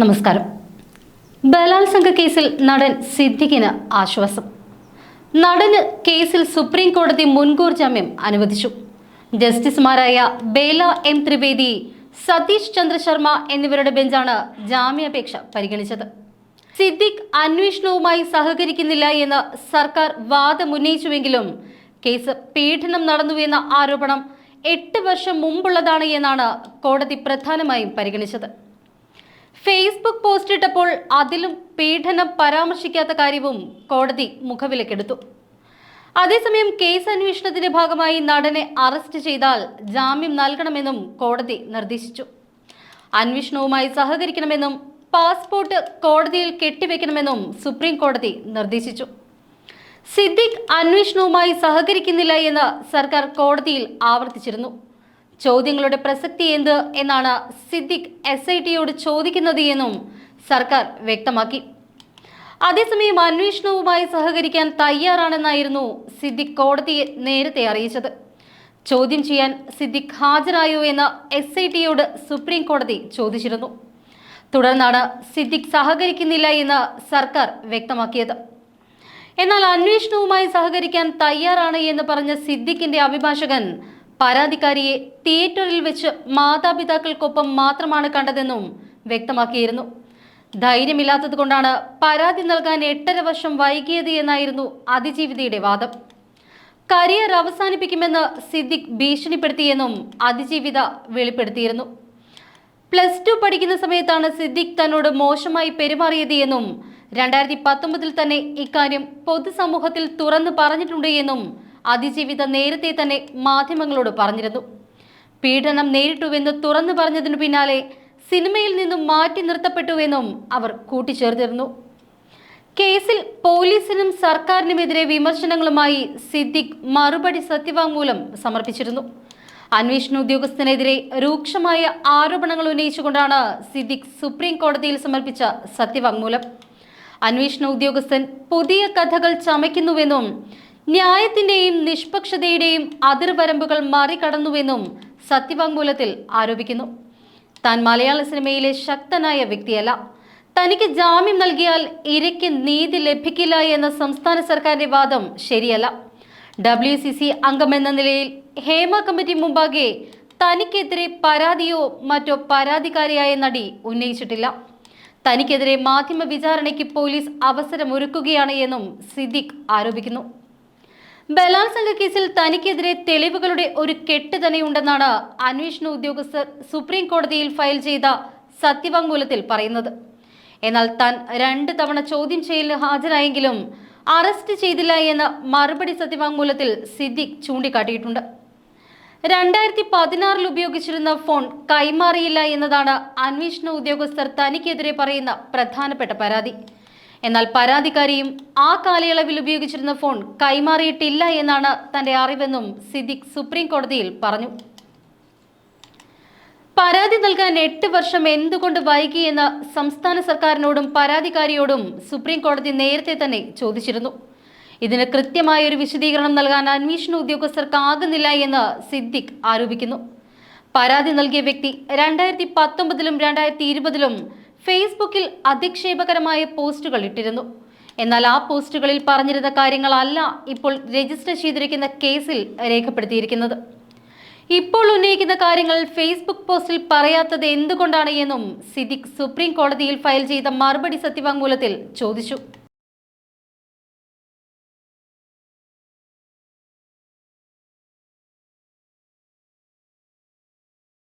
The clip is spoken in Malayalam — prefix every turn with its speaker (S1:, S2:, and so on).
S1: നമസ്കാരം. ബലാത്സംഗ കേസിൽ നടൻ സിദ്ദിഖിന് ആശ്വാസം. നടന് കേസിൽ സുപ്രീം കോടതി മുൻകൂർ ജാമ്യം അനുവദിച്ചു. ജസ്റ്റിസുമാരായ ബേല എം ത്രിവേദി സതീഷ് ചന്ദ്ര ശർമ്മ എന്നിവരുടെ ബെഞ്ചാണ് ജാമ്യാപേക്ഷ പരിഗണിച്ചത്. സിദ്ദിഖ് അന്വേഷണവുമായി സഹകരിക്കുന്നില്ല എന്ന് സർക്കാർ വാദമുന്നയിച്ചുവെങ്കിലും കേസ് പീഡനം നടന്നുവെന്ന ആരോപണം എട്ട് വർഷം മുമ്പുള്ളതാണ് എന്നാണ് കോടതി പ്രധാനമായും പരിഗണിച്ചത്. ഫേസ്ബുക്ക് പോസ്റ്റ് ഇട്ടപ്പോൾ അതിലും പീഡനം പരാമർശിക്കാത്ത കാര്യവും കോടതി മുഖവിലക്കെടുത്തു. അതേസമയം കേസ് അന്വേഷണത്തിന്റെ ഭാഗമായി നടനെ അറസ്റ്റ് ചെയ്താൽ ജാമ്യം നൽകണമെന്നും കോടതി നിർദ്ദേശിച്ചു. അന്വേഷണവുമായി സഹകരിക്കണമെന്നും പാസ്പോർട്ട് കോടതിയിൽ കെട്ടിവെക്കണമെന്നും സുപ്രീം കോടതി നിർദ്ദേശിച്ചു. സിദ്ദിഖ് അന്വേഷണവുമായി സഹകരിക്കുന്നില്ല എന്ന് സർക്കാർ കോടതിയിൽ ആവർത്തിച്ചിരുന്നു. ചോദ്യങ്ങളുടെ പ്രസക്തി എന്ത് എന്നാണ് സിദ്ദിഖ് എസ് ഐ ടിയോട് ചോദിക്കുന്നത് എന്നും സർക്കാർ വ്യക്തമാക്കി. അതേസമയം അന്വേഷണവുമായി സഹകരിക്കാൻ തയ്യാറാണെന്നായിരുന്നു സിദ്ദിഖ് കോടതിയെ നേരത്തെ അറിയിച്ചത്. ചോദ്യം ചെയ്യാൻ സിദ്ദിഖ് ഹാജരായോ എന്ന് എസ് ഐ ടിയോട് സുപ്രീം കോടതി ചോദിച്ചിരുന്നു. തുടർന്നാണ് സിദ്ദിഖ് സഹകരിക്കുന്നില്ല എന്ന് സർക്കാർ വ്യക്തമാക്കിയത്. എന്നാൽ അന്വേഷണവുമായി സഹകരിക്കാൻ തയ്യാറാണ് എന്ന് പറഞ്ഞ സിദ്ദിഖിന്റെ അഭിഭാഷകൻ പരാതിക്കാരിയെ തിയേറ്ററിൽ വെച്ച് മാതാപിതാക്കൾക്കൊപ്പം മാത്രമാണ് കണ്ടതെന്നും വ്യക്തമാക്കിയിരുന്നു. ധൈര്യമില്ലാത്തതുകൊണ്ടാണ് പരാതി നൽകാൻ എട്ടര വർഷം വൈകിയത് എന്നായിരുന്നു അതിജീവിതയുടെ വാദം. കരിയർ അവസാനിപ്പിക്കുമെന്ന് സിദ്ദിഖ് ഭീഷണിപ്പെടുത്തിയെന്നും അതിജീവിത വെളിപ്പെടുത്തിയിരുന്നു. പ്ലസ് ടു പഠിക്കുന്ന സമയത്താണ് സിദ്ദിഖ് തന്നോട് മോശമായി പെരുമാറിയത് എന്നും രണ്ടായിരത്തി പത്തൊമ്പതിൽ തന്നെ ഇക്കാര്യം പൊതുസമൂഹത്തിൽ തുറന്നു പറഞ്ഞിട്ടുണ്ട് എന്നും അതിജീവിത നേരത്തെ തന്നെ മാധ്യമങ്ങളോട് പറഞ്ഞിരുന്നു. പീഡനം നേരിട്ടുവെന്ന് തുറന്നു പറഞ്ഞതിനു പിന്നാലെ സിനിമയിൽ നിന്നും മാറ്റി നിർത്തപ്പെട്ടുവെന്നും അവർ കൂട്ടിച്ചേർത്തിരുന്നു. കേസിൽ പോലീസിനും സർക്കാരിനുമെതിരെ വിമർശനങ്ങളുമായി സിദ്ദിഖ് മറുപടി സത്യവാങ്മൂലം സമർപ്പിച്ചിരുന്നു. അന്വേഷണ ഉദ്യോഗസ്ഥനെതിരെ രൂക്ഷമായ ആരോപണങ്ങൾ ഉന്നയിച്ചുകൊണ്ടാണ് സിദ്ദിഖ് സുപ്രീം കോടതിയിൽ സമർപ്പിച്ച സത്യവാങ്മൂലം. അന്വേഷണ ഉദ്യോഗസ്ഥൻ പുതിയ കഥകൾ ചമയ്ക്കുന്നുവെന്നും ന്യായത്തിന്റെയും നിഷ്പക്ഷതയുടെയും അതിർവരമ്പുകൾ മറികടന്നുവെന്നും സത്യവാങ്മൂലത്തിൽ ആരോപിക്കുന്നു. താൻ മലയാള സിനിമയിലെ ശക്തനായ വ്യക്തിയല്ല. തനിക്ക് ജാമ്യം നൽകിയാൽ ഇരയ്ക്ക് നീതി ലഭിക്കില്ല എന്ന സംസ്ഥാന സർക്കാരിന്റെ വാദം ശരിയല്ല. ഡബ്ല്യു സി സി അംഗമെന്ന നിലയിൽ ഹേമ കമ്മിറ്റി മുമ്പാകെ തനിക്കെതിരെ പരാതിയോ മറ്റോ പരാതിക്കാരിയായ നടി ഉന്നയിച്ചിട്ടില്ല. തനിക്കെതിരെ മാധ്യമ വിചാരണയ്ക്ക് പോലീസ് അവസരമൊരുക്കുകയാണ് എന്നും സിദ്ദിഖ് ആരോപിക്കുന്നു. ബലാത്സംഗ കേസിൽ തനിക്കെതിരെ തെളിവുകളുടെ ഒരു കെട്ട് തന്നെയുണ്ടെന്നാണ് അന്വേഷണ ഉദ്യോഗസ്ഥർ സുപ്രീം കോടതിയിൽ ഫയൽ ചെയ്ത സത്യവാങ്മൂലത്തിൽ പറയുന്നത്. എന്നാൽ താൻ രണ്ട് തവണ ചോദ്യം ചെയ്യലിന് ഹാജരായെങ്കിലും അറസ്റ്റ് ചെയ്തില്ല എന്ന മറുപടി സത്യവാങ്മൂലത്തിൽ സിദ്ദിഖ് ചൂണ്ടിക്കാട്ടിയിട്ടുണ്ട്. രണ്ടായിരത്തി പതിനാറിൽ ഉപയോഗിച്ചിരുന്ന ഫോൺ കൈമാറിയില്ല എന്നതാണ് അന്വേഷണ ഉദ്യോഗസ്ഥർ തനിക്കെതിരെ പറയുന്ന പ്രധാനപ്പെട്ട പരാതി. എന്നാൽ പരാതിക്കാരിയും ആ കാലയളവിൽ ഉപയോഗിച്ചിരുന്ന ഫോൺ കൈമാറിയിട്ടില്ല എന്നാണ് തന്റെ അറിവെന്നും സിദ്ദിഖ് സുപ്രീം കോടതിയിൽ പറഞ്ഞു. പരാതി നൽകാൻ എട്ട് വർഷം എന്തുകൊണ്ട് വൈകിയെന്ന് സംസ്ഥാന സർക്കാരിനോടും പരാതിക്കാരിയോടും സുപ്രീം കോടതി നേരത്തെ തന്നെ ചോദിച്ചിരുന്നു. ഇതിന് കൃത്യമായ ഒരു വിശദീകരണം നൽകാൻ അന്വേഷണ ഉദ്യോഗസ്ഥർക്കാകുന്നില്ല എന്ന് സിദ്ദിഖ് ആരോപിക്കുന്നു. പരാതി നൽകിയ വ്യക്തി രണ്ടായിരത്തി പത്തൊമ്പതിലും രണ്ടായിരത്തി ഇരുപതിലും ഫേസ്ബുക്കിൽ അധിക്ഷേപകരമായ പോസ്റ്റുകൾ ഇട്ടിരുന്നു. എന്നാൽ ആ പോസ്റ്റുകളിൽ പറഞ്ഞിരുന്ന കാര്യങ്ങളല്ല ഇപ്പോൾ രജിസ്റ്റർ ചെയ്തിരിക്കുന്ന കേസിൽ രേഖപ്പെടുത്തിയിരിക്കുന്നത്. ഇപ്പോൾ ഉന്നയിക്കുന്ന കാര്യങ്ങൾ ഫേസ്ബുക്ക് പോസ്റ്റിൽ പറയാത്തത് എന്തുകൊണ്ടാണ് എന്നും സിദ്ദിഖ് സുപ്രീം കോടതിയിൽ ഫയൽ ചെയ്ത മറുപടി സത്യവാങ്മൂലത്തിൽ ചോദിച്ചു.